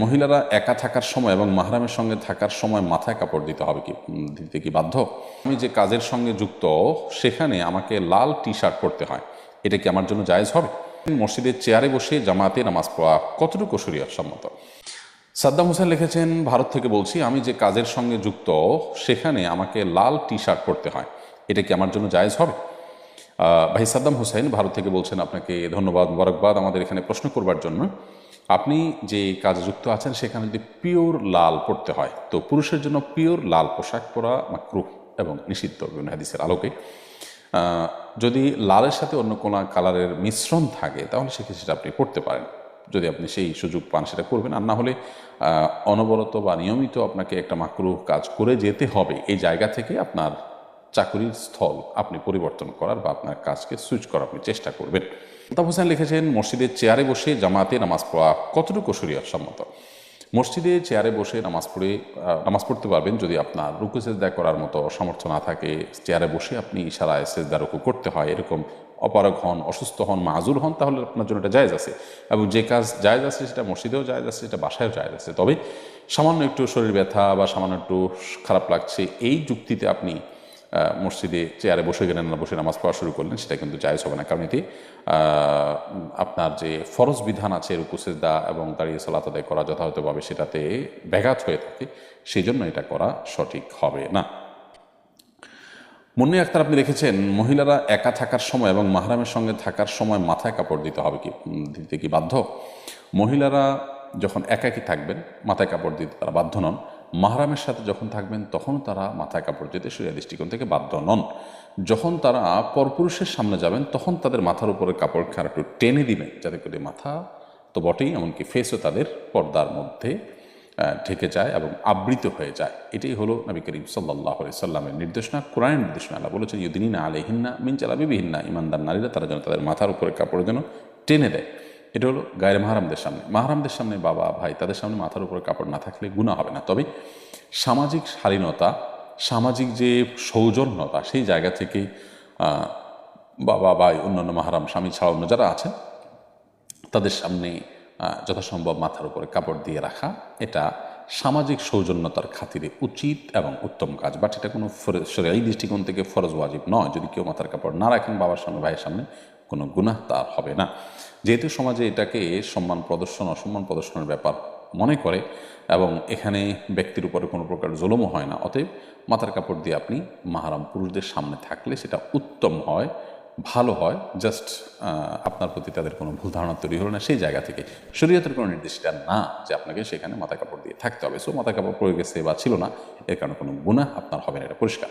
মহিলারা একা থাকার সময় এবং মাহরামের সঙ্গে থাকার সময় মাথায় কাপড় দিতে হবে কি দিতে কি বাধ্য? আমি যে কাজের সঙ্গে যুক্ত, সেখানে আমাকে লাল টি শার্ট পরতে হয়। এটা কি আমার জন্য জায়েজ হবে? মসজিদের চেয়ারে বসে জামাতে নামাজ পড়া কতটুকু শরীয়ত সম্মত সাদ্দাম হোসেন লিখেছেন, ভারত থেকে বলছি, আমি যে কাজের সঙ্গে যুক্ত, সেখানে আমাকে লাল টি শার্ট পরতে হয়। এটা কি আমার জন্য জায়েজ হবে? ভাই সাদ্দাম হোসেন, ভারত থেকে বলছেন, আপনাকে ধন্যবাদ, মোবারকবাদ আমাদের এখানে প্রশ্ন করবার জন্য। আপনি যে কাজে যুক্ত আছেন, সেখানে যদি পিওর লাল পড়তে হয়, তো পুরুষের জন্য পিওর লাল পোশাক পরা মাকরুহ এবং নিষিদ্ধ হাদিসের আলোকে। যদি লালের সাথে অন্য কোনো কালারের মিশ্রণ থাকে, তাহলে সেক্ষেত্রে সেটা আপনি পড়তে পারেন। যদি আপনি সেই সুযোগ পান, সেটা করবেন। আর না হলে অনবরত বা নিয়মিত আপনাকে একটা মাকরুহ কাজ করে যেতে হবে। এই জায়গা থেকে আপনার চাকরির স্থল আপনি পরিবর্তন করার বা আপনার কাজকে সুইচ করার আপনি চেষ্টা করবেন। তাপ হোসেন লিখেছেন, মসজিদের চেয়ারে বসে জামাতে নামাজ পড়া কতটুকু শরীয়ত সম্মত? মসজিদে চেয়ারে বসে নামাজ পড়ে নামাজ পড়তে পারবেন যদি আপনার রুকু সেজদা করার মতো সামর্থ্য না থাকে। চেয়ারে বসে আপনি ইশারায় সেজদা রুকু করতে হয়। এরকম অপারগ হন, অসুস্থ হন, মাজুর হন, তাহলে আপনার জন্য এটা জায়জ আছে। এবং যে কাজ জায়েজ আছে সেটা মসজিদেও জায়জ আছে, সেটা বাসায়ও জায়জ আছে। তবে সামান্য একটু শরীর ব্যথা বা সামান্য একটু খারাপ লাগছে, এই যুক্তিতে আপনি মসজিদে চেয়ারে বসে গেলেন না বসে নামাজ পড়া শুরু করলেন সেটা কিন্তু জায়েজ হবে না। কারণ আহ, আপনার যে ফরজ বিধান আছে রুকুসেদা এবং দাঁড়িয়ে সালাত আদায় করা যথাযথভাবে সেটাতে ব্যাঘাত হয়ে থাকে সেই জন্য এটা করা সঠিক হবে না। মুন্নি আক্তার আপনি লিখেছেন মহিলারা একা থাকার সময় এবং মাহরামের সঙ্গে থাকার সময় মাথায় কাপড় দিতে হবে কি দিতে কি বাধ্য? মহিলারা যখন একাকি থাকবেন মাথায় কাপড় দিতে তারা বাধ্য নন। মাহরামের সাথে যখন থাকবেন, তখন তারা মাথায় কাপড় দিতে সরিয়া দৃষ্টিকোণ থেকে বাধ্য নন। যখন তারা পরপুরুষের সামনে যাবেন, তখন তাদের মাথার উপরে কাপড় খার একটু টেনে দিবেন, যাতে করে মাথা তো বটেই, এমনকি ফেসও তাদের পর্দার মধ্যে ঢেকে যায় এবং আবৃত হয়ে যায়। এটাই হলো নবী করিম সাল্লাহ সাল্লামের নির্দেশনা। কোরআনের নির্দেশনা আল্লাহ বলেছেন ইউদিনা আলেহিন্না মিন চালাবি বিহিন্না ইমানদার নারীরা তারা যেন তাদের মাথার উপরে কাপড় যেন টেনে দেয়। এটা হলো গায়ের মাহারামদের সামনে। মাহারামদের সামনে বাবা, ভাই, তাদের সামনে মাথার উপরে কাপড় না থাকলে গুণা হবে না। তবে সামাজিক শালীনতা, সামাজিক যে সৌজন্যতা, সেই জায়গা থেকে বাবা, ভাই, অন্যান্য মাহারাম, স্বামী ছাড়া অন্য যারা আছেন, তাদের সামনে যথাসম্ভব মাথার উপরে কাপড় দিয়ে রাখা, এটা সামাজিক সৌজন্যতার খাতিরে উচিত এবং উত্তম কাজ। বাট এটা কোনো এই দৃষ্টিকোণ থেকে ফরজ ওয়াজিব নয়। যদি কেউ মাথার কাপড় না রাখেন বাবার সামনে, ভাইয়ের সামনে, কোনো গুনাহ তার হবে না। যেহেতু সমাজে এটাকে সম্মান প্রদর্শন, অসম্মান প্রদর্শনের ব্যাপার মনে করে এবং এখানে ব্যক্তির উপরে কোনো প্রকার জুলুমও হয় না, অতএব মাথার কাপড় দিয়ে আপনি মাহারাম পুরুষদের সামনে থাকলে সেটা উত্তম হয়। ভালো হয় জাস্ট আপনার প্রতি তাদের কোনো ভুল ধারণা তৈরি হলো না, সেই জায়গা থেকে। শরীয়তের কোনো নির্দেশটা না যে আপনাকে সেখানে মাথা কাপড় দিয়ে থাকতে হবে। সো মাথা কাপড় পড়ে গেছে বা ছিল না, এর কারণে কোনো গুণা আপনার হবে না, এটা পরিষ্কার।